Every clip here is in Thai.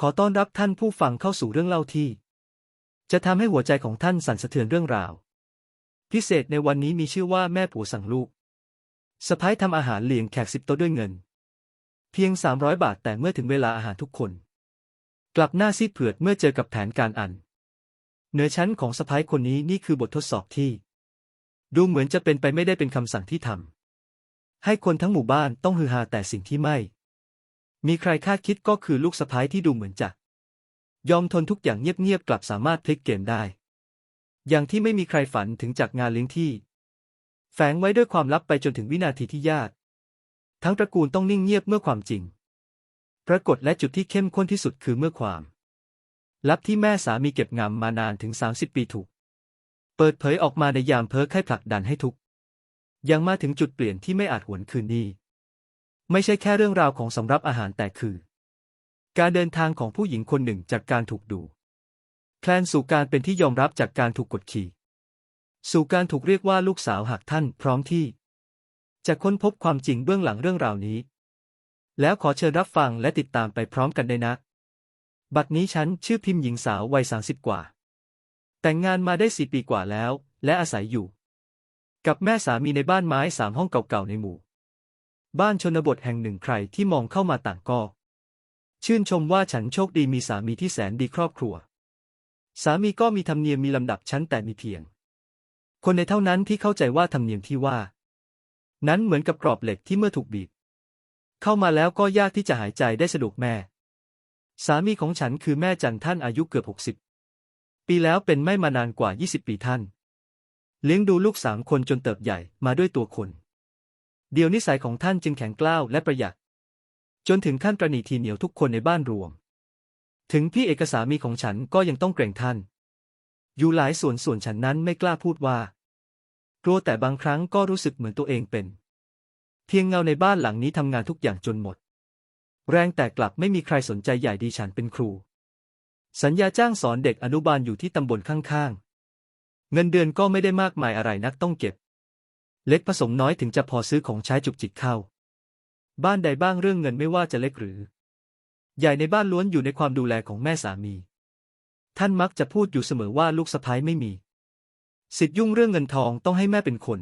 ขอต้อนรับท่านผู้ฟังเข้าสู่เรื่องเล่าที่ จะทำให้หัวใจของท่านสั่นสะเทือนเรื่องราว พิเศษในวันนี้มีชื่อว่าแม่ผัวสั่งลูกสะพ้ายทำอาหารเลี้ยงแขกสิบโต๊ะด้วยเงิน เพียง 300 บาทแต่เมื่อถึงเวลาอาหารทุกคน กลับหน้าซีดเผือดเมื่อเจอกับแผนการอัน เหนือชั้นของสะพ้ายคนนี้นี่คือบททดสอบที่ ดูเหมือนจะเป็นไปไม่ได้เป็นคำสั่งที่ทำให้คนทั้งหมู่บ้านต้องฮือฮาแต่สิ่งที่ไม่ มีใครคาดคิดก็คือลูกสะพ้ายที่ดูเหมือนจะยอมทนทุกอย่างเงียบๆกลับสามารถพลิกเกมได้ อย่างที่ไม่มีใครฝันถึงจากงานเลี้ยงที่ แฝงไว้ด้วยความลับไปจนถึงวินาทีที่ญาติทั้งตระกูลต้องนิ่งเงียบเมื่อความจริง ปรากฏและจุดที่เข้มข้นที่สุดคือเมื่อความ ลับที่แม่สามีเก็บงำมานานถึง 30 ปีถูก เปิดเผยออกมาในยามเพ้อไข้ผลักดันให้ทุกยังมาถึงจุดเปลี่ยนที่ไม่อาจหวนคืนนี้ ไม่ใช่แค่เรื่องราวของสำรับอาหารแต่คือ การเดินทางของผู้หญิงคนหนึ่งจากการถูกดูแคลนสู่การเป็นที่ยอมรับจากการถูกกดขี่สู่การถูกเรียกว่าลูกสาวหากท่านพร้อมที่ จะค้นพบความจริงเบื้องหลังเรื่องราวนี้ แล้วขอเชิญรับฟังและติดตามไปพร้อมกันได้นะ บัดนี้ฉันชื่อพิมพ์หญิงสาววัยสาสิบกว่า แต่งงานมาได้สี่ปีกว่าแล้ว และอาศัยอยู่ กับแม่สามีในบ้านไม้สามห้องเก่าๆในหมู่ บ้านชนบทแห่งหนึ่งใครที่มองเข้ามาต่างก็ ชื่นชมว่าฉันโชคดีมีสามีที่แสนดีครอบครัว สามีก็มีธรรมเนียมมีลำดับชั้นแต่มีเพียง คนในเท่านั้นที่เข้าใจว่าธรรมเนียมที่ว่า นั้นเหมือนกับกรอบเหล็กที่เมื่อถูกบีบ เข้ามาแล้วก็ยากที่จะหายใจได้สะดวกแม่ สามีของฉันคือแม่จันท่านอายุเกือบหกสิบปีแล้วเป็นไม่มานานกว่า 20 ปีท่าน เลี้ยงดูลูกสามคนจนเติบใหญ่มาด้วยตัวคน เดียวนิสัยของท่านจึงแข็งกล้าวและประหยัด จนถึงขั้นประนีทีเหนียวทุกคนในบ้านรวม ถึงพี่เอกสามีของฉันก็ยังต้องเกรงท่าน อยู่หลายส่วนส่วนฉันนั้นไม่กล้าพูดว่า กลัวแต่บางครั้งก็รู้สึกเหมือนตัวเองเป็น เพียงเงาในบ้านหลังนี้ทำงานทุกอย่างจนหมด แรงแต่กลับไม่มีใครสนใจใหญ่ดีฉันเป็นครู สัญญาจ้างสอนเด็กอนุบาลอยู่ที่ตำบลข้างๆ เงินเดือนก็ไม่ได้มากมายอะไรนักต้องเก็บ เล็กผสมน้อยถึงจะพอซื้อของใช้จุกจิกเข้า บ้านใดบ้างเรื่องเงินไม่ว่าจะเล็กหรือ ใหญ่ในบ้านล้วนอยู่ในความดูแลของแม่สามี ท่านมักจะพูดอยู่เสมอว่าลูกสะพ้ายไม่มี สิทธิ์ยุ่งเรื่องเงินทองต้องให้แม่เป็นคน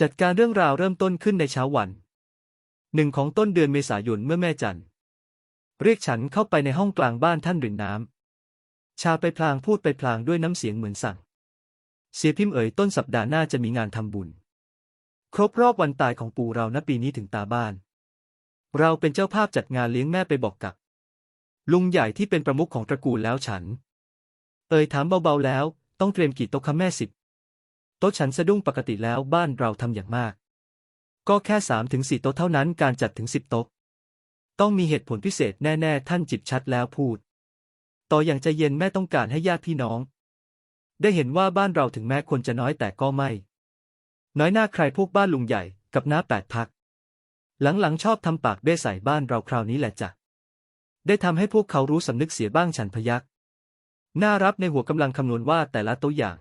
จัดการเรื่องราวเริ่มต้นขึ้นในเช้าวันหนึ่งของต้นเดือนเมษายนเมื่อแม่จันเรียกฉันเข้าไปในห้องกลางบ้านท่านรินน้ำชาไปพลางพูดไปพลางด้วยน้ำเสียงเหมือนสั่ง เสียพิมพ์เอ๋ยต้นสัปดาห์หน้าจะมีงานทำบุญ ครบรอบวันตายของปู่เราณปีนี้ถึงตาบ้าน เราเป็นเจ้าภาพจัดงานเลี้ยงแม่ไปบอกกับ ลุงใหญ่ที่เป็นประมุขของตระกูลแล้วฉัน เอ่ยถามเบาๆแล้ว ต้องเตรียมกี่โต๊ะคะแม่สิบโต๊ะฉันสะดุ้งปกติแล้วบ้านเราทำอย่างมาก ก็แค่สามถึงสี่โต๊ะเท่านั้นการจัดถึงสิบโต๊ะต้องมีเหตุผลพิเศษแน่ ๆ ท่านจิบชัดแล้วพูด ต่ออย่างใจเย็นแม่ต้องการให้ญาติพี่น้อง ได้เห็นว่าบ้านเราถึงแม้คนจะน้อยแต่ก็ไม่ น้อยหน้าใครพวกบ้านลุงใหญ่กับน้าแปดพัก หลังๆชอบทำปากเบ้ใส่บ้านเราคราวนี้แหละจ้ะ ได้ทำให้พวกเขารู้สำนึกเสียบ้างฉันพยัก น่ารับในหัวกำลังคำนวณว่าแต่ละต๊ะอย่าง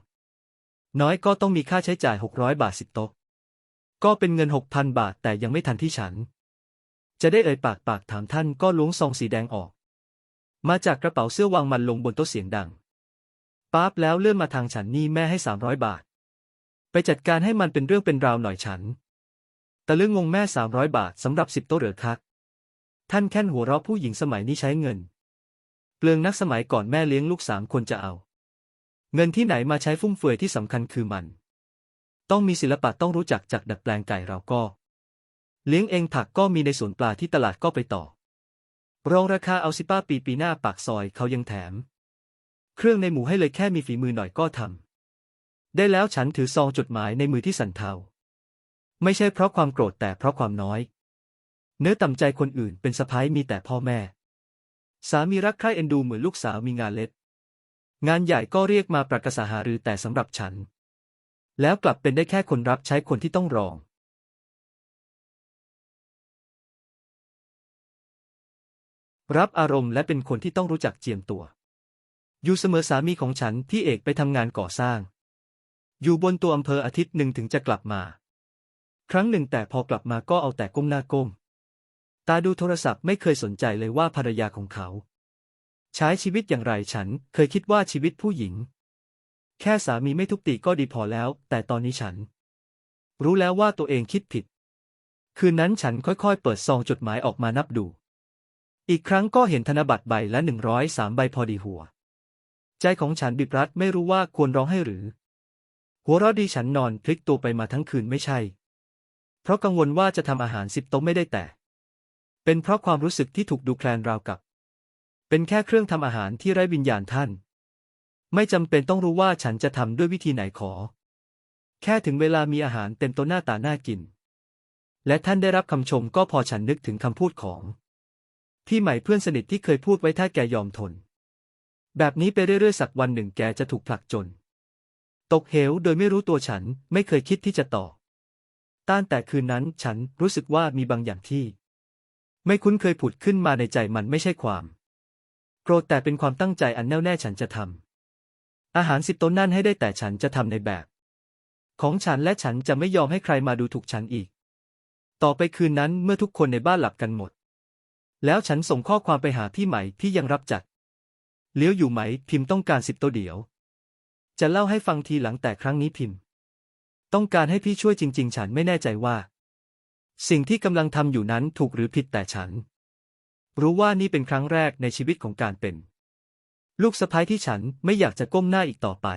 น้อยก็ต้องมีค่าใช้จ่าย 600 บาทสิบโต๊ะก็เป็นเงิน 6,000 บาทแต่ยังไม่ทันที่ฉัน จะได้เอ่ยปากปากถามท่านก็ล้วงซองสีแดงออก มาจากกระเป๋าเสื้อวางมันลงบนโต๊ะเสียงดังป๊าบแล้วเลื่อนมาทางฉันนี่แม่ให้ 300 บาท ไปจัดการให้มันเป็นเรื่องเป็นราวหน่อยฉันแต่เรื่องงงแม่300บาทสำหรับสิบโต๊ะเหรือคัก ท่านแค่นหัวเราะผู้หญิงสมัยนี้ใช้เงิน เปลืองนักสมัยก่อนแม่เลี้ยงลูกสามคนจะเอา เงินที่ไหนมาใช้ฟุ่มเฟือยที่สำคัญคือมัน ต้องมีศิลปะต้องรู้จักจากดัดแปลงไก่เราก็ เลี้ยงเองผักก็มีในสวนปลาที่ตลาดก็ไปต่อ รองราคาเอาสิป้าปีปีหน้าปากซอยเขายังแถม เครื่องในหมูให้เลยแค่มีฝีมือหน่อยก็ทำ ได้แล้วฉันถือซองจดหมายในมือที่สั่นเทา ไม่ใช่เพราะความโกรธแต่เพราะความน้อย เนื้อต่ำใจคนอื่นเป็นสะพ้ายมีแต่พ่อแม่ สามีรักใคร่เอ็นดูเหมือนลูกสาวมีงานเล็ก งานใหญ่ก็เรียกมาปรักษาหารือแต่สำหรับฉัน แล้วกลับเป็นได้แค่คนรับใช้คนที่ต้องรอง รับอารมณ์และเป็นคนที่ต้องรู้จักเจียมตัว อยู่เสมอสามีของฉันที่เอกไปทำงานก่อสร้าง อยู่บนตัวอำเภออาทิตย์หนึ่งถึงจะกลับมา ครั้งหนึ่งแต่พอกลับมาก็เอาแต่ก้มหน้าก้ม ตาดูโทรศัพท์ไม่เคยสนใจเลยว่าภรรยาของเขา ใช้ชีวิตอย่างไรฉันเคยคิดว่าชีวิตผู้หญิง แค่สามีไม่ทุบตีก็ดีพอแล้ว แต่ตอนนี้ฉัน รู้แล้วว่าตัวเองคิดผิด คืนนั้นฉันค่อยๆ เปิดซองจดหมายออกมานับดู อีกครั้งก็เห็นธนบัตรใบละหนึ่งร้อยสามใบพอดีหัว ใจของฉันบิบรัดไม่รู้ว่าควรร้องให้หรือ หัวเราะดีฉันนอนพลิกตัวไปมาทั้งคืนไม่ใช่ เพราะกังวลว่าจะทำอาหารสิบโต๊ะไม่ได้แต่ เป็นเพราะความรู้สึกที่ถูกดูแคลนราวกับ เป็นแค่เครื่องทำอาหารที่ไร้วิญญาณท่าน ไม่จำเป็นต้องรู้ว่าฉันจะทำด้วยวิธีไหนขอ แค่ถึงเวลามีอาหารเต็มโต๊ะหน้าตาน่ากิน และท่านได้รับคำชมก็พอฉันนึกถึงคำพูดของพี่ใหม่เพื่อนสนิทที่เคยพูดไว้ถ้าแกยอมทน แบบนี้ไปเรื่อยๆสักวันหนึ่งแกจะถูกผลักจน ตกเหวโดยไม่รู้ตัวฉันไม่เคยคิดที่จะต่อ ต้านแต่คืนนั้นฉันรู้สึกว่ามีบางอย่างที่ ไม่คุ้นเคยผุดขึ้นมาในใจมันไม่ใช่ความ โกรธแต่เป็นความตั้งใจอันแน่วแน่ฉันจะทำอาหารสิบต้นนั่นให้ได้แต่ฉันจะทำในแบบ ของฉันและฉันจะไม่ยอมให้ใครมาดูถูกฉันอีก ต่อไปคืนนั้นเมื่อทุกคนในบ้านหลับกันหมด แล้วฉันส่งข้อความไปหาพี่ใหม่ที่ยังรับจัดเลี้ยวอยู่ไหมพิมพ์ต้องการสิบตัวเดียว จะเล่าให้ฟังทีหลังแต่ครั้งนี้พิมพ์ ต้องการให้พี่ช่วยจริง ๆ ฉันไม่แน่ใจว่า สิ่งที่กำลังทำอยู่นั้นถูกหรือผิดแต่ฉัน รู้ว่านี่เป็นครั้งแรกในชีวิตของการเป็น ลูกสะพ้ายที่ฉันไม่อยากจะก้มหน้าอีกต่อไป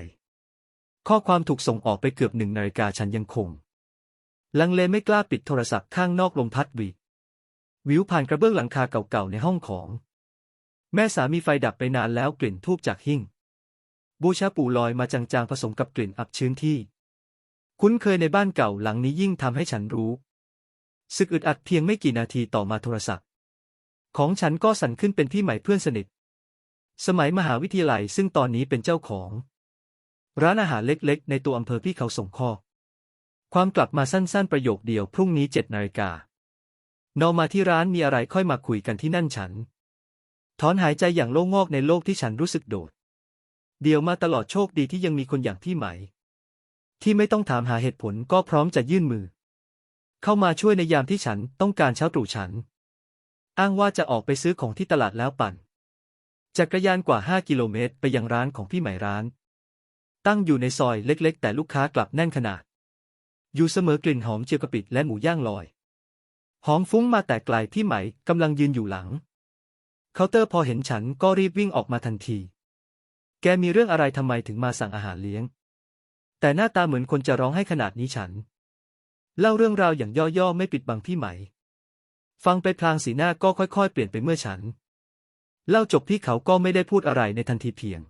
ข้อความถูกส่งออกไปเกือบหนึ่งนาฬิกาฉันยังคง ลังเลไม่กล้าปิดโทรศัพท์ข้างนอกลมพัดวีวิวผ่านกระเบื้องหลังคาเก่าๆในห้องของ แม่สามีไฟดับไปนานแล้วกลิ่นทูบจากหิ้ง บูชาปู่ลอยมาจางๆผสมกับกลิ่นอับชื้นที่ คุ้นเคยในบ้านเก่าหลังนี้ยิ่งทำให้ฉันรู้สึกอึดอัดเพียงไม่กี่นาทีต่อมาโทรศัพท์ ของฉันก็สั่นขึ้นเป็นพี่ใหม่เพื่อนสนิท สมัยมหาวิทยาลัยซึ่งตอนนี้เป็นเจ้าของ ร้านอาหารเล็กๆ ในตัวอำเภอพี่เขาส่งข้อ ความกลับมาสั้นๆประโยคเดียวพรุ่งนี้เจ็ดนาฬิกานอมาที่ร้านมีอะไรค่อยมาคุยกันที่นั่นฉัน ถอนหายใจอย่างโล่งงอกในโลกที่ฉันรู้สึกโดด เดียวมาตลอดโชคดีที่ยังมีคนอย่างพี่ไหม ที่ไม่ต้องถามหาเหตุผลก็พร้อมจะยื่นมือ เข้ามาช่วยในยามที่ฉันต้องการเช้าตรู่ฉัน อ้างว่าจะออกไปซื้อของที่ตลาดแล้วปั่นจักรยานกว่าห้ากิโลเมตรไปยังร้านของพี่ไหมร้าน ตั้งอยู่ในซอยเล็ก ๆ แต่ลูกค้ากลับแน่นขนาด อยู่เสมอกลิ่นหอมเจียวกะปิและหมูย่างลอย หอมฟุ้งมาแต่ไกลพี่ไหมกำลังยืนอยู่หลัง เคาน์เตอร์พอเห็นฉันก็รีบวิ่งออกมาทันที แกมีเรื่องอะไรทำไมถึงมาสั่งอาหารเลี้ยง แต่หน้าตาเหมือนคนจะร้องให้ขนาดนี้ฉัน เล่าเรื่องราวอย่างย่อๆไม่ปิดบังพี่ไหม ฟังไปพลางสีหน้าก็ค่อยๆ เปลี่ยนไปเมื่อฉัน เล่าจบพี่เขาก็ไม่ได้พูดอะไรในทันทีเพียง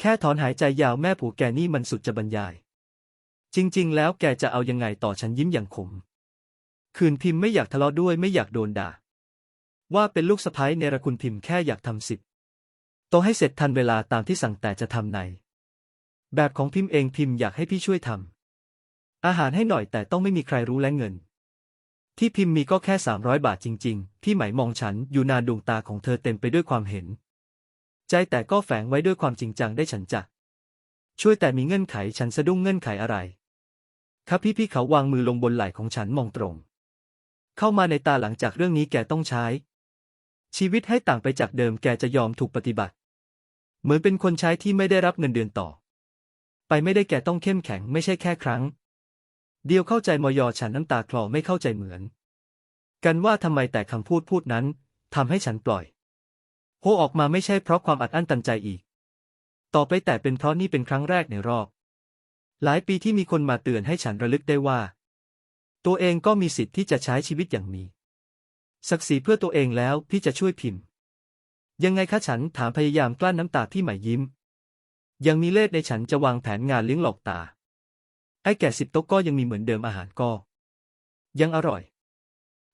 แค่ถอนหายใจยาวแม่ผูแกนี่มันสุดจะบรรยาย จริงๆ แล้วแกจะเอายังไงต่อฉันยิ้มอย่างขม คืนพิมพ์ไม่อยากทะเลาะด้วยไม่อยากโดนด่า ว่าเป็นลูกสะพ้ายเนรคุณพิมพ์แค่อยากทำสิบ ต้องให้เสร็จทันเวลาตามที่สั่งแต่จะทำใน แบบของพิมพ์เองพิมพ์อยากให้พี่ช่วยทำอาหารให้หน่อยแต่ต้องไม่มีใครรู้และเงิน ที่พิมพ์มีก็แค่สามร้อยบาทจริง ๆ พี่ไหมมองฉันอยู่นานดวงตาของเธอเต็มไปด้วยความเห็น ใจแต่ก็แฝงไว้ด้วยความจริงจังได้ฉันจะช่วยแต่มีเงื่อนไขฉันสะดุ้งเงื่อนไขอะไร ครับพี่พี่เขาวางมือลงบนไหล่ของฉันมองตรง เข้ามาในตาหลังจากเรื่องนี้แกต้องใช้ ชีวิตให้ต่างไปจากเดิมแกจะยอมถูกปฏิบัติ เหมือนเป็นคนใช้ที่ไม่ได้รับเงินเดือนต่อ ไปไม่ได้แกต้องเข้มแข็งไม่ใช่แค่ครั้ง เดียวเข้าใจมยอฉันน้ำตาคลอไม่เข้าใจเหมือน กันว่าทำไมแต่คำพูดพูดนั้นทำให้ฉันปล่อยโฮออกมาไม่ใช่เพราะความอัดอั้นตันใจอีก ต่อไปแต่เป็นเพราะนี่เป็นครั้งแรกในรอบ หลายปีที่มีคนมาเตือนให้ฉันระลึกได้ว่า ตัวเองก็มีสิทธิ์ที่จะใช้ชีวิตอย่างมีศักดิ์ศรีเพื่อตัวเองแล้วพี่จะช่วยพิมพ์ ยังไงคะฉันถามพยายามกลั้นน้ำตาที่ใหมยิ้ม ยังมีเล่ห์ในฉันจะวางแผนงานเลี้ยงหลอกตา ไอ้แก่สิบโต๊ะก็ยังมีเหมือนเดิมอาหารก็ ยังอร่อย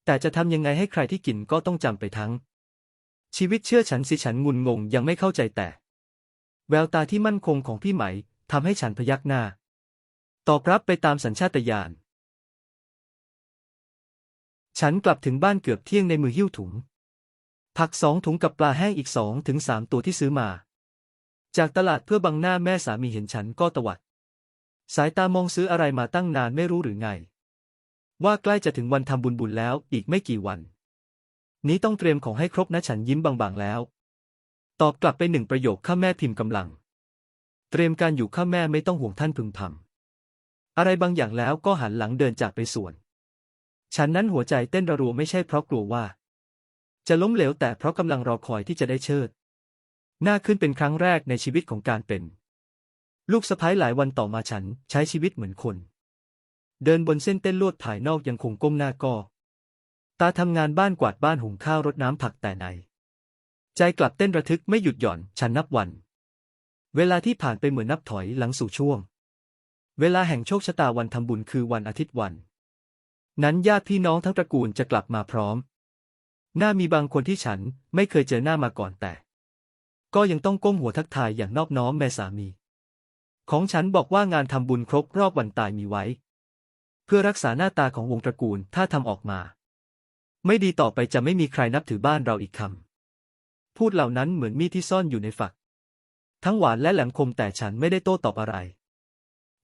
แต่จะทำยังไงให้ใครที่กินก็ต้องจำไปทั้ง ชีวิตเชื่อฉันสิฉันงุนงงยังไม่เข้าใจแต่ แววตาที่มั่นคงของพี่ไหมทำให้ฉันพยักหน้า ตอบรับไปตามสัญชาตญาณฉันกลับถึงบ้านเกือบเที่ยงในมือหิ้วถุง ผักสองถุงกับปลาแห้งอีกสองถึงสามตัวที่ซื้อมา จากตลาดเพื่อบังหน้าแม่สามีเห็นฉันก็ตวัด สายตามองซื้ออะไรมาตั้งนานไม่รู้หรือไง ว่าใกล้จะถึงวันทำบุญบุญแล้วอีกไม่กี่วัน นี้ต้องเตรียมของให้ครบนะฉันยิ้มบางๆแล้ว ตอบกลับไปหนึ่งประโยคข้าแม่พิมพ์กำลัง เตรียมการอยู่ข้าแม่ไม่ต้องห่วงท่านพึงพำอะไรบางอย่างแล้วก็หันหลังเดินจากไปส่วน ฉันนั้นหัวใจเต้นระรัวไม่ใช่เพราะกลัวว่า จะล้มเหลวแต่เพราะกำลังรอคอยที่จะได้เชิด หน้าขึ้นเป็นครั้งแรกในชีวิตของการเป็น ลูกสะพ้ายหลายวันต่อมาฉันใช้ชีวิตเหมือนคน เดินบนเส้นเต้นลวดภายนอกยังคงก้มหน้าก็ตาทำงานบ้านกวาดบ้านหุงข้าวรดน้ำผักแต่ในใจกลับเต้นระทึกไม่หยุดหย่อนฉันนับวัน เวลาที่ผ่านไปเหมือนนับถอยหลังสู่ช่วง เวลาแห่งโชคชะตาวันทำบุญคือวันอาทิตย์วัน นั้นญาติพี่น้องทั้งตระกูลจะกลับมาพร้อม หน้ามีบางคนที่ฉันไม่เคยเจอหน้ามาก่อนแต่ ก็ยังต้องก้มหัวทักทายอย่างนอบน้อมแม่สามี ของฉันบอกว่างานทำบุญครบรอบวันตายมีไว้ เพื่อรักษาหน้าตาของวงตระกูลถ้าทำออกมา ไม่ดีต่อไปจะไม่มีใครนับถือบ้านเราอีกคำพูดเหล่านั้นเหมือนมีดที่ซ่อนอยู่ในฝัก ทั้งหวานและแหลมคมแต่ฉันไม่ได้โต้ตอบอะไร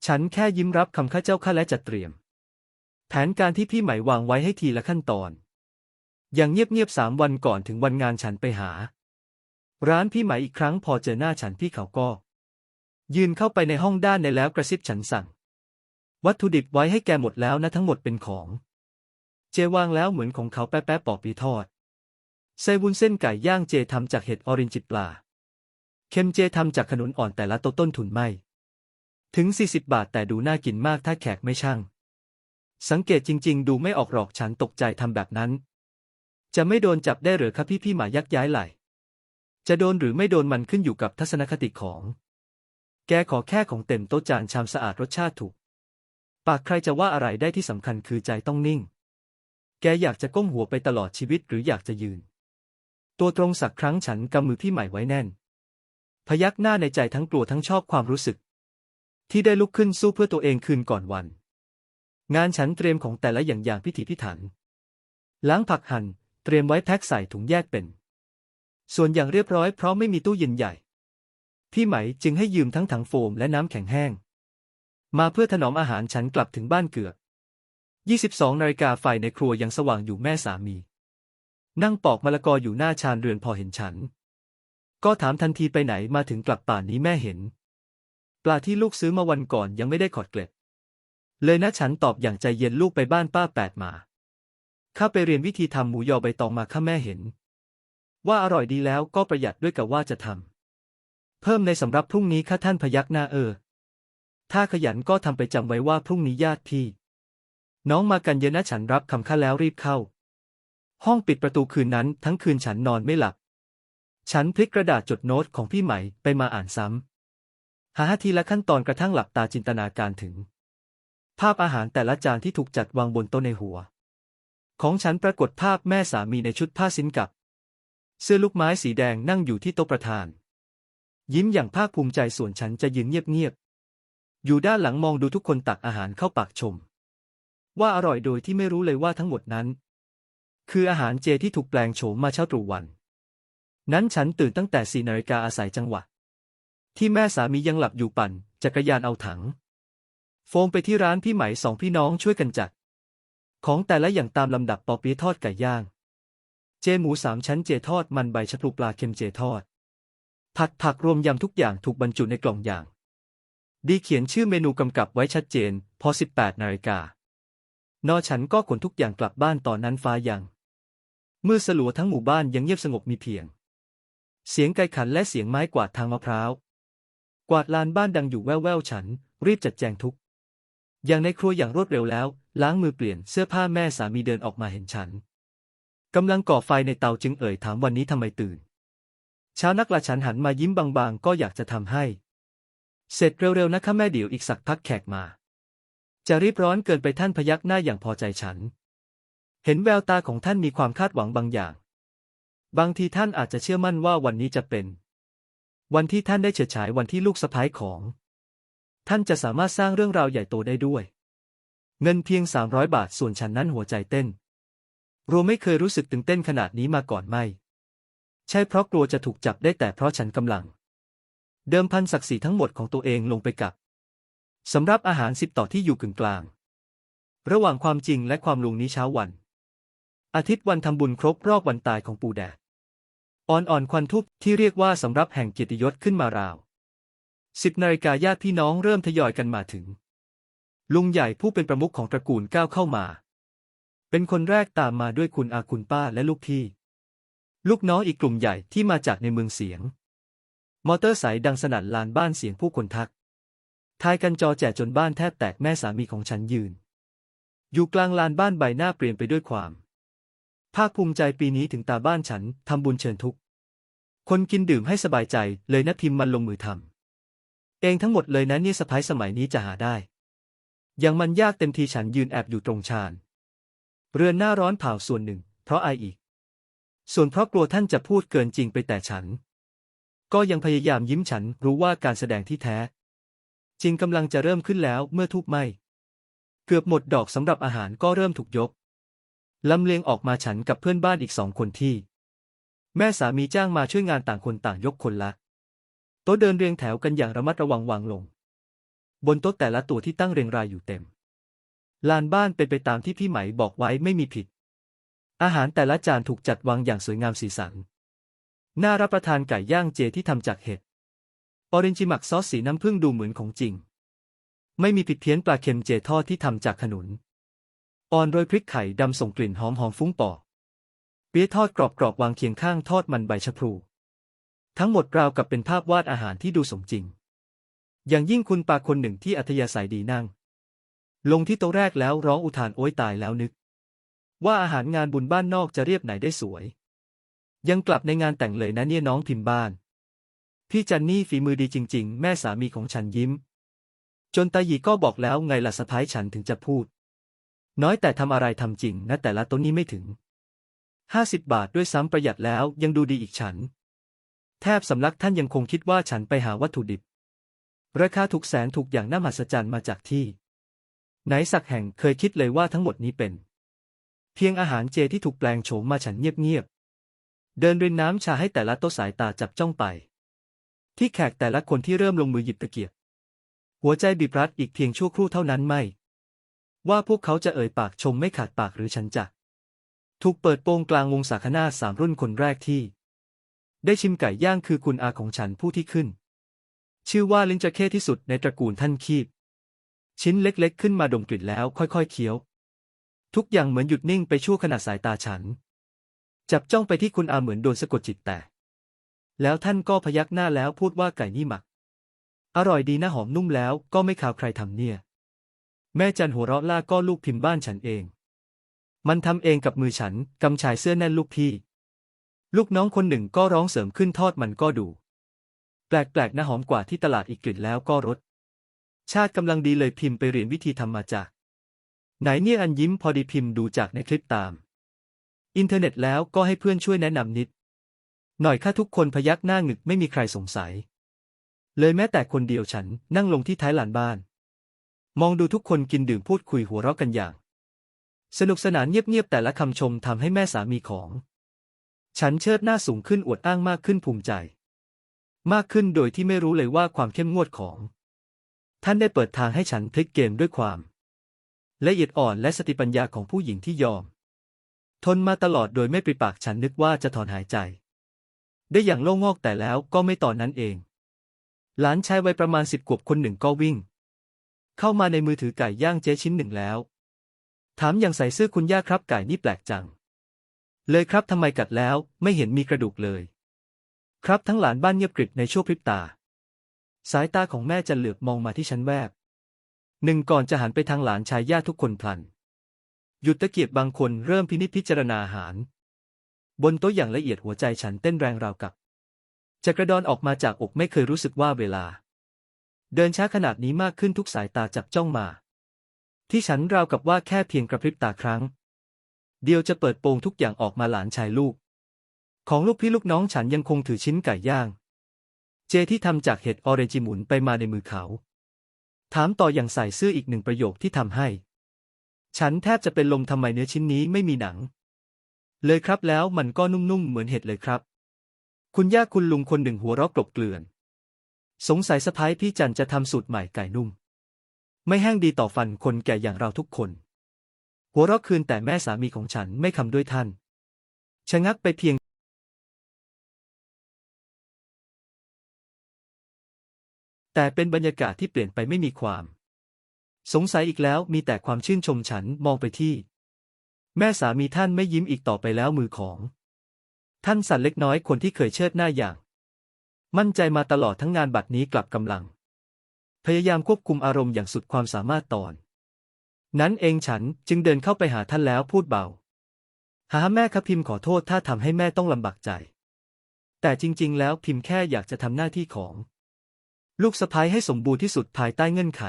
ฉันแค่ยิ้มรับคำข้าเจ้าข้าและจัดเตรียม แผนการที่พี่หมายวางไว้ให้ทีละขั้นตอน ย่างเงียบๆสามวันก่อนถึงวันงานฉันไปหา ร้านพี่ไหมอีกครั้งพอเจอหน้าฉันพี่เขาก็ ยืนเข้าไปในห้องด้านในแล้วกระซิบฉันสั่ง วัตถุดิบไว้ให้แกหมดแล้วนะทั้งหมดเป็นของ เจวางแล้วเหมือนของเขาแป๊ะๆปอกปีทอดไส้วุ้นเส้นไก่ย่างเจทำจากเห็ดออรินจิปลาเค็มเจทำจากขนุนอ่อนแต่ละโตต้นทุนไม่ถึง 40 บาทแต่ดูน่ากินมากถ้าแขกไม่ช่าง สังเกตจริง ๆ ดูไม่ออกหรอกฉันตกใจทำแบบนั้น จะไม่โดนจับได้หรือครับพี่พี่หมายักย้ายไหลจะโดนหรือไม่โดนมันขึ้นอยู่กับทัศนคติของ แกขอแค่ของเต็มโต๊ะจานชามสะอาดรสชาติถูก ปากใครจะว่าอะไรได้ที่สำคัญคือใจต้องนิ่ง แกอยากจะก้มหัวไปตลอดชีวิตหรืออยากจะยืน ตัวตรงสักครั้งฉันกำมือพี่ใหม่ไว้แน่น พยักหน้าในใจทั้งกลัวทั้งชอบความรู้สึก ที่ได้ลุกขึ้นสู้เพื่อตัวเองคืนก่อนวัน งานฉันเตรียมของแต่ละอย่างอย่างพิถีพิถัน ล้างผักหั่น เตรียมไว้แพ็คใส่ถุงแยกเป็น ส่วนอย่างเรียบร้อยเพราะไม่มีตู้เย็นใหญ่ พี่ไหมจึงให้ยืมทั้งถังโฟมและน้ำแข็งแห้ง มาเพื่อถนอมอาหารฉันกลับถึงบ้านเกือบ22นาฬิกาไฟในครัวยังสว่างอยู่แม่สามี นั่งปอกมะละกออยู่หน้าชานเรือนพอเห็นฉัน ก็ถามทันทีไปไหนมาถึงกลับป่านนี้แม่เห็น ปลาที่ลูกซื้อมาวันก่อนยังไม่ได้ขอดเกล็ด เลยนะฉันตอบอย่างใจเย็นลูกไปบ้านป้าแปดมา ข้าไปเรียนวิธีทำหมูยอใบตองมาข้าแม่เห็น ว่าอร่อยดีแล้วก็ประหยัดด้วยกับว่าจะทำเพิ่มในสำรับพรุ่งนี้ข้าท่านพยักหน้าเออ ถ้าขยันก็ทำไปจำไว้ว่าพรุ่งนี้ญาติพี่ น้องมากันเยอะนะฉันรับคำข้าแล้วรีบเข้า ห้องปิดประตูคืนนั้นทั้งคืนฉันนอนไม่หลับ ฉันพลิกกระดาษจดโน้ตของพี่ใหม่ไปมาอ่านซ้ำหาทีละขั้นตอนกระทั่งหลับตาจินตนาการถึง ภาพอาหารแต่ละจานที่ถูกจัดวางบนโต๊ะในหัว ของฉันปรากฏภาพแม่สามีในชุดผ้าสินกับ เสื้อลูกไม้สีแดงนั่งอยู่ที่โต๊ะประธาน ยิ้มอย่างภาคภูมิใจส่วนฉันจะยืนเงียบๆอยู่ด้านหลังมองดูทุกคนตักอาหารเข้าปากชม ว่าอร่อยโดยที่ไม่รู้เลยว่าทั้งหมดนั้น คืออาหารเจที่ถูกแปลงโฉมมาเช้าตรู่วัน นั้นฉันตื่นตั้งแต่สี่นาฬิกาอาศัยจังหวะ ที่แม่สามียังหลับอยู่ปั่นจักรยานเอาถัง โฟมไปที่ร้านพี่ไหมสองพี่น้องช่วยกันจัด ของแต่ละอย่างตามลำดับปอเปี๊ยะทอดไก่ย่าง เจหมูสามชั้นเจทอดมันใบชะพลูปลาเค็มเจทอด ผัดผักรวมยำทุกอย่างถูกบรรจุในกล่องอย่าง ดีเขียนชื่อเมนูกำกับไว้ชัดเจน พอ 18 นาฬิกานอฉันก็ขนทุกอย่างกลับบ้านตอนนั้นฟ้ายังเมื่อสลัวทั้งหมู่บ้านยังเงียบสงบมีเพียง เสียงไก่ขันและเสียงไม้กวาดทางมะพร้าวกวาดลานบ้านดังอยู่แว่วๆฉัน รีบจัดแจงทุก อย่างในครัวอย่างรวดเร็วแล้ว ล้างมือเปลี่ยนเสื้อผ้าแม่สามีเดินออกมาเห็นฉันกำลังก่อไฟในเตาจึงเอ่ยถามวันนี้ทำไมตื่น เช้านักละฉันหันมายิ้มบางๆ ก็อยากจะทำให้ เสร็จเร็วๆนะคะแม่เดี๋ยวอีกสักพักแขกมา จะรีบร้อนเกินไปท่านพยักหน้าอย่างพอใจฉัน เห็นแววตาของท่านมีความคาดหวังบางอย่าง บางทีท่านอาจจะเชื่อมั่นว่าวันนี้จะเป็น วันที่ท่านได้เฉิดฉายวันที่ลูกสะพ้ายของ ท่านจะสามารถสร้างเรื่องราวใหญ่โตได้ด้วย เงินเพียงสามร้อยบาทส่วนฉันนั้นหัวใจเต้นรวไม่เคยรู้สึกตื่นเต้นขนาดนี้มาก่อนไม่ ใช่เพราะกลัวจะถูกจับได้แต่เพราะฉันกำลัง เดิมพันศักดิ์ศรีทั้งหมดของตัวเองลงไปกับสำรับอาหารสิบต่อที่อยู่กึ่งกลาง ระหว่างความจริงและความลวงนี้เช้าวัน อาทิตย์วันทำบุญครบรอบวันตายของปู่แดดอ่อนๆควันทุบที่เรียกว่าสำรับแห่งเกียรติยศขึ้นมาราวสิบนาฬิกาญาติพี่น้องเริ่มทยอยกันมาถึง ลุงใหญ่ผู้เป็นประมุขของตระกูลก้าวเข้ามา เป็นคนแรกตามมาด้วยคุณอาคุณป้าและลูกพี่ ลูกน้องอีกกลุ่มใหญ่ที่มาจากในเมืองเสียง มอเตอร์สายดังสนั่นลานบ้านเสียงผู้คนทัก ทายกันจอแจจนบ้านแทบแตกแม่สามีของฉันยืน อยู่กลางลานบ้านใบหน้าเปลี่ยนไปด้วยความ ภาคภูมิใจปีนี้ถึงตาบ้านฉันทำบุญเชิญทุก คนกินดื่มให้สบายใจเลยนะพิมพ์มันลงมือทำเองทั้งหมดเลยนะเนี่ยสะพ้ายสมัยนี้จะหาได้ ย่างมันยากเต็มทีฉันยืนแอบอยู่ตรงชาน เรือนหน้าร้อนเผาส่วนหนึ่ง เพราะอายอีก ส่วนเพราะกลัวท่านจะพูดเกินจริงไปแต่ฉัน ก็ยังพยายามยิ้มฉันรู้ว่าการแสดงที่แท้ จริงกำลังจะเริ่มขึ้นแล้วเมื่อทูบไหม้เกือบหมดดอกสำหรับอาหารก็เริ่มถูกยกลำเลียงออกมาฉันกับเพื่อนบ้านอีกสองคนที่ แม่สามีจ้างมาช่วยงานต่างคนต่างยกคนละ โต๊ะเดินเรียงแถวกันอย่างระมัดระวังวางลง บนโต๊ะแต่ละตัวที่ตั้งเรียงรายอยู่เต็ม ลานบ้านเป็นไปตามที่พี่ไหมบอกไว้ไม่มีผิด อาหารแต่ละจานถูกจัดวางอย่างสวยงามสีสัน น่ารับประทานไก่ย่างเจที่ทำจากเห็ด ออเรนจิมักซอสสีน้ำผึ้งดูเหมือนของจริง ไม่มีผิดเพี้ยนปลาเค็มเจทอดที่ทำจากขนุน อ่อนโรยพริกไข่ดำส่งกลิ่นหอมหอมฟุ้งปอเปี๊ยะทอดกรอบๆวางเคียงข้างทอดมันใบชะพลู ทั้งหมดราวกับเป็นภาพวาดอาหารที่ดูสมจริง อย่างยิ่งคุณปาคนหนึ่งที่อัธยาศัยดีนั่ง ลงที่โต๊ะแรกแล้วร้องอุทานโอยตายแล้วนึก ว่าอาหารงานบุญบ้านนอกจะเรียบไหนได้สวย ยังกลับในงานแต่งเลยนะเนี่ยน้องพิมพ์บ้าน พี่จันนี่ฝีมือดีจริง ๆ แม่สามีของฉันยิ้ม จนตาหยีก็บอกแล้วไงล่ะสะพ้ายฉันถึงจะพูด น้อยแต่ทำอะไรทำจริงนะแต่ละต้นนี้ไม่ถึงห้าสิบบาทด้วยซ้ำประหยัดแล้วยังดูดีอีกฉัน แทบสำลักท่านยังคงคิดว่าฉันไปหาวัตถุดิบ ราคาถูกแสนถูกอย่างน่ามหัศจรรย์มาจากที่ ไหนสักแห่งเคยคิดเลยว่าทั้งหมดนี้เป็น เพียงอาหารเจที่ถูกแปลงโฉมมาฉันเงียบๆเดินรินน้ำชาให้แต่ละโต๊ะสายตาจับจ้องไป ที่แขกแต่ละคนที่เริ่มลงมือหยิบตะเกียบ หัวใจบีบรัดอีกเพียงชั่วครู่เท่านั้นไม่ ว่าพวกเขาจะเอ่ยปากชมไม่ขาดปากหรือฉันจะถูกเปิดโปงกลางวงสาคนาสามรุ่นคนแรกที่ ได้ชิมไก่ย่างคือคุณอาของฉันผู้ที่ขึ้น ชื่อว่าลิงจะเข้ที่สุดในตระกูลท่านคีบ ชิ้นเล็กๆ ขึ้นมาดมกลิ่นแล้วค่อยๆเคี้ยว ทุกอย่างเหมือนหยุดนิ่งไปชั่วขณะสายตาฉัน จับจ้องไปที่คุณอาเหมือนโดนสะกดจิตแต่ แล้วท่านก็พยักหน้าแล้วพูดว่าไก่นี่หมัก อร่อยดีนะหอมนุ่มแล้วก็ไม่ขาวใครทำเนี่ย แม่จันหัวเราะล่าก็ลูกพิมพ์บ้านฉันเอง มันทำเองกับมือฉันกำชายเสื้อแน่นลูกพี่ ลูกน้องคนหนึ่งก็ร้องเสริมขึ้นทอดมันก็ดู แปลกๆนะหอมกว่าที่ตลาดอีกกลิ่นแล้วก็รสชาติกำลังดีเลยพิมพ์ไปเรียนวิธีทำมาจาก ไหนเนี่ยอันยิ้มพอดีพิมพ์ดูจากในคลิปตาม อินเทอร์เน็ตแล้วก็ให้เพื่อนช่วยแนะนำนิด หน่อยค่าทุกคนพยักหน้าหงึกไม่มีใครสงสัย เลยแม้แต่คนเดียวฉันนั่งลงที่ท้ายลานบ้าน มองดูทุกคนกินดื่มพูดคุยหัวเราะกันอย่าง สนุกสนานเงียบๆแต่ละคำชมทำให้แม่สามีของ ฉันเชิดหน้าสูงขึ้นอวดอ้างมากขึ้นภูมิใจ มากขึ้นโดยที่ไม่รู้เลยว่าความเข้มงวดของ ท่านได้เปิดทางให้ฉันพลิกเกมด้วยความละเอียดอ่อนและสติปัญญาของผู้หญิงที่ยอม ทนมาตลอดโดยไม่ปริปากฉันนึกว่าจะถอนหายใจ ได้อย่างโล่งงอกแต่แล้วก็ไม่ตอนนั้นเอง หลานชายวัยประมาณสิบขวบคนหนึ่งก็วิ่ง เข้ามาในมือถือไก่ย่างเจ๊ชิ้นหนึ่งแล้ว ถามอย่างใส่เสื้อคุณย่าครับไก่นี่แปลกจัง เลยครับทำไมกัดแล้วไม่เห็นมีกระดูกเลย ครับทั้งหลานบ้านเงียบกริบในชั่วพริบตา สายตาของแม่จะเหลือบมองมาที่ฉันแวบ หนึ่งก่อนจะหันไปทางหลานชายย่าทุกคนพลัน หยุดตะเกียบบางคนเริ่มพินิจพิจารณาอาหาร บนโต๊ะอย่างละเอียดหัวใจฉันเต้นแรงราวกับจะกระดอนออกมาจากอกไม่เคยรู้สึกว่าเวลา เดินช้าขนาดนี้มากขึ้นทุกสายตาจับจ้องมา ที่ฉันราวกับว่าแค่เพียงกระพริบตาครั้ง เดียวจะเปิดโปงทุกอย่างออกมาหลานชายลูก ของลูกพี่ลูกน้องฉันยังคงถือชิ้นไก่ย่าง เจที่ทำจากเห็ดออเรนจิหมุนไปมาในมือเขา ถามต่ออย่างใส่เสื้ออีกหนึ่งประโยคที่ทำให้ ฉันแทบจะเป็นลมทำไมเนื้อชิ้นนี้ไม่มีหนัง เลยครับแล้วมันก็นุ่มๆเหมือนเห็ดเลยครับ คุณย่าคุณลุงคนหนึ่งหัวเราะกลบเกลื่อน สงสัยสะพ้ายพี่จันจะทำสูตรใหม่ไก่นุ่ม ไม่แห้งดีต่อฟันคนแก่อย่างเราทุกคน หัวเราะคืนแต่แม่สามีของฉันไม่คำด้วยท่านชะงักไปเพียง แต่เป็นบรรยากาศที่เปลี่ยนไปไม่มีความ สงสัยอีกแล้วมีแต่ความชื่นชมฉันมองไปที่ แม่สามีท่านไม่ยิ้มอีกต่อไปแล้วมือของ ท่านสั่นเล็กน้อยคนที่เคยเชิดหน้าอย่าง มั่นใจมาตลอดทั้งงานบัดนี้กลับกำลัง พยายามควบคุมอารมณ์อย่างสุดความสามารถตอน นั้นเองฉันจึงเดินเข้าไปหาท่านแล้วพูดเบาหาแม่ครับพิมพ์ขอโทษถ้าทำให้แม่ต้องลำบากใจ แต่จริง ๆ แล้วพิมพ์แค่อยากจะทำหน้าที่ของ ลูกสะพ้ยให้สมบูรณ์ที่สุดภายใต้เงื่อนไข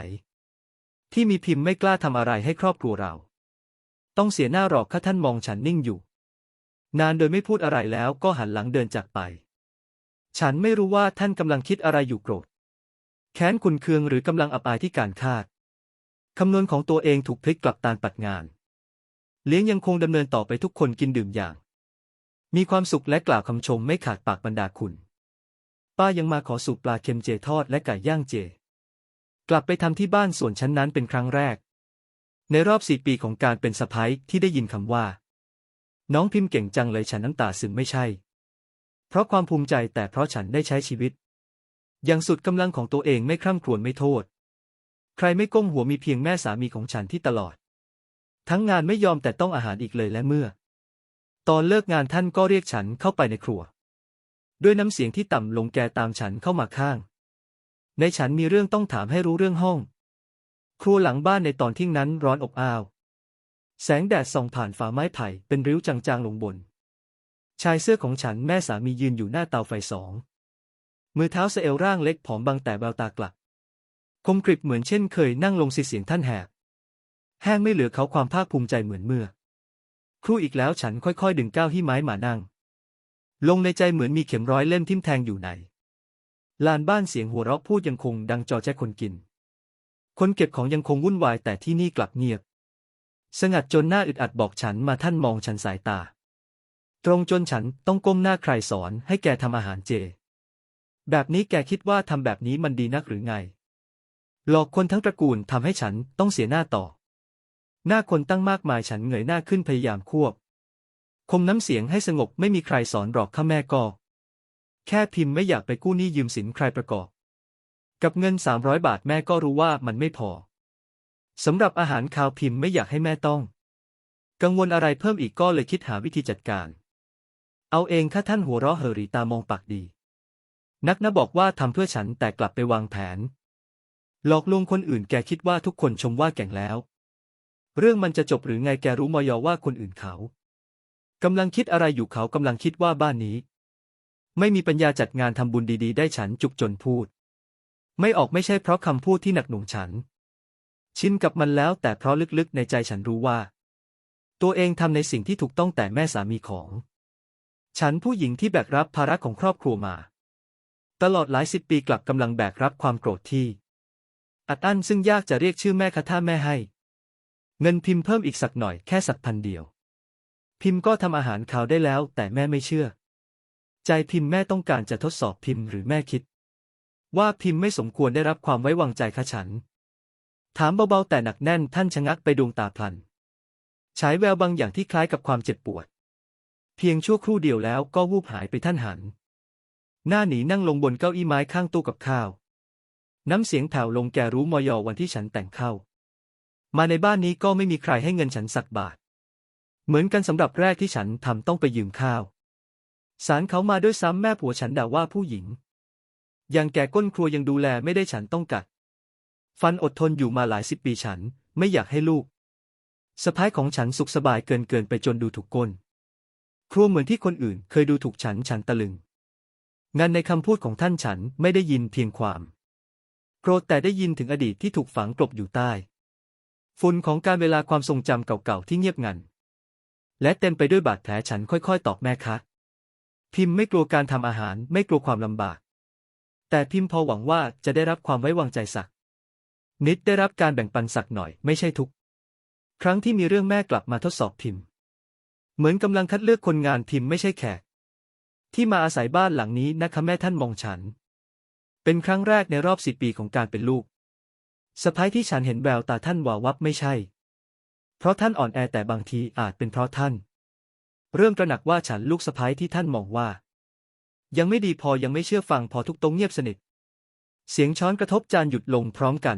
ที่มีพิมพ์ไม่กล้าทำอะไรให้ครอบครัวเรา ต้องเสียหน้าหรอกข้าท่านมองฉันนิ่งอยู่ นานโดยไม่พูดอะไรแล้วก็หันหลังเดินจากไป ฉันไม่รู้ว่าท่านกำลังคิดอะไรอยู่โกรธ แค้นขุนเคืองหรือกำลังอับอายที่การคาดคำนวณของตัวเองถูกพลิกกลับตานปัดงาน เลี้ยงยังคงดำเนินต่อไปทุกคนกินดื่มอย่าง มีความสุขและกล่าวคำชมไม่ขาดปากบรรดาคุณ ป้ายังมาขอสูบปลาเค็มเจทอดและไก่ย่างเจ กลับไปทำที่บ้านส่วนชั้นนั้นเป็นครั้งแรก ในรอบสี่ปีของการเป็นสะพ้ยที่ได้ยินคำว่า น้องพิมพ์เก่งจังเลยฉันน้ำตาซึมไม่ใช่ เพราะความภูมิใจแต่เพราะฉันได้ใช้ชีวิต อย่างสุดกำลังของตัวเองไม่คร่ำครวญไม่โทษ ใครไม่ก้มหัวมีเพียงแม่สามีของฉันที่ตลอด ทั้งงานไม่ยอมแต่ต้องอาหารอีกเลยและเมื่อ ตอนเลิกงานท่านก็เรียกฉันเข้าไปในครัว ด้วยน้ำเสียงที่ต่ำลงแกตามฉันเข้ามาข้าง ในฉันมีเรื่องต้องถามให้รู้เรื่องห้อง ครัวหลังบ้านในตอนที่นั้นร้อนอบอ้าว แสงแดดส่องผ่านฝาไม้ไผ่เป็นริ้วจางๆลงบน ชายเสื้อของฉันแม่สามียืนอยู่หน้าเตาไฟสอง มือเท้าสะเอวร่างเล็กผอมบางแต่แววตากลับ คมกริบเหมือนเช่นเคยนั่งลงสิเสียงท่านแหบ แห้งไม่เหลือเขาความภาคภูมิใจเหมือนเมื่อ ครู่อีกแล้วฉันค่อยๆ ดึงก้าวที่ไม้มานั่ง ลงในใจเหมือนมีเข็มร้อยเล่มทิ่มแทงอยู่ใน ลานบ้านเสียงหัวเราะพูดยังคงดังจอแจ๊คนกิน คนเก็บของยังคงวุ่นวายแต่ที่นี่กลับเงียบ สงัดจนหน้าอึดอัดบอกฉันมาท่านมองฉันสายตา ตรงจนฉันต้องก้มหน้าใครสอนให้แกทำอาหารเจ แบบนี้แกคิดว่าทำแบบนี้มันดีนักหรือไง หลอกคนทั้งตระกูลทำให้ฉันต้องเสียหน้าต่อ หน้าคนตั้งมากมายฉันเหงยหน้าขึ้นพยายามควบ คมน้ำเสียงให้สงบไม่มีใครสอนหรอกข้าแม่ก็ แค่พิมพ์ไม่อยากไปกู้หนี้ยืมสินใครประกอบ กับเงินสามร้อยบาทแม่ก็รู้ว่ามันไม่พอสำหรับอาหารคาวพิมพ์ไม่อยากให้แม่ต้อง กังวลอะไรเพิ่มอีกก็เลยคิดหาวิธีจัดการ เอาเองถ้าท่านหัวเราะเหรีตามองปากดี นักนะบอกว่าทำเพื่อฉันแต่กลับไปวางแผน หลอกลวงคนอื่นแกคิดว่าทุกคนชมว่าแก่งแล้ว เรื่องมันจะจบหรือไงแกรู้มอยอว่าคนอื่นเขา กำลังคิดอะไรอยู่เขากำลังคิดว่าบ้านนี้ ไม่มีปัญญาจัดงานทำบุญดีๆ ได้ฉันจุกจนพูด ไม่ออกไม่ใช่เพราะคำพูดที่หนักหน่วงฉัน ชินกับมันแล้วแต่เพราะลึกๆในใจฉันรู้ว่า ตัวเองทำในสิ่งที่ถูกต้องแต่แม่สามีของ ฉันผู้หญิงที่แบกรับภาระของครอบครัวมา ตลอดหลายสิบปีกลับกำลังแบกรับความโกรธที่ อัดอั้นซึ่งยากจะเรียกชื่อแม่ค่ะถ้าแม่ให้ เงินพิมพ์เพิ่มอีกสักหน่อยแค่สักพันเดียว พิมพ์ก็ทำอาหารขาวได้แล้ว แต่แม่ไม่เชื่อ ใจพิมพ์แม่ต้องการจะทดสอบพิมพ์หรือแม่คิด ว่าพิมพ์ไม่สมควรได้รับความไว้วางใจค่ะฉัน ถามเบาๆแต่หนักแน่นท่านชะงักไปดวงตาพลันฉายแววบางอย่างที่คล้ายกับความเจ็บปวด เพียงชั่วครู่เดียวแล้วก็วูบหายไปท่านหัน หน้าหนีนั่งลงบนเก้าอี้ไม้ข้างตู้กับข้าว น้ำเสียงแผ่วลงแกรู้มอยอวันที่ฉันแต่งเข้า มาในบ้านนี้ก็ไม่มีใครให้เงินฉันสักบาท เหมือนกันสำหรับแรกที่ฉันทำต้องไปยืมข้าว สารเขามาด้วยซ้ำแม่ผัวฉันด่าว่าผู้หญิง ยังแก่ก้นครัวยังดูแลไม่ได้ฉันต้องกัด ฟันอดทนอยู่มาหลายสิบปีฉันไม่อยากให้ลูกสะพ้ายของฉันสุขสบายเกินเกินไปจนดูถูกก้น ครัวเหมือนที่คนอื่นเคยดูถูกฉันฉันตะลึง งานในคำพูดของท่านฉันไม่ได้ยินเพียงความโกรธแต่ได้ยินถึงอดีตที่ถูกฝังกลบอยู่ใต้ฝุ่นของการเวลาความทรงจำเก่าๆที่เงียบงัน และเต็มไปด้วยบาดแผลฉันค่อยๆ ตอบแม่คะ พิมพ์ไม่กลัวการทำอาหารไม่กลัวความลำบาก แต่พิมพ์พอหวังว่าจะได้รับความไว้วางใจสัก นิดได้รับการแบ่งปันสักหน่อยไม่ใช่ทุก ครั้งที่มีเรื่องแม่กลับมาทดสอบพิมพ์ เหมือนกำลังคัดเลือกคนงานพิมพ์ไม่ใช่แขก ที่มาอาศัยบ้านหลังนี้นะคะแม่ท่านมองฉัน เป็นครั้งแรกในรอบสิบปีของการเป็นลูกสะพ้ายที่ฉันเห็นแววตาท่านวาวับไม่ใช่ เพราะท่านอ่อนแอแต่บางทีอาจเป็นเพราะท่าน เริ่มตระหนักว่าฉันลูกสะพ้ายที่ท่านมองว่า ยังไม่ดีพอยังไม่เชื่อฟังพอทุกตรงเงียบสนิท เสียงช้อนกระทบจานหยุดลงพร้อมกัน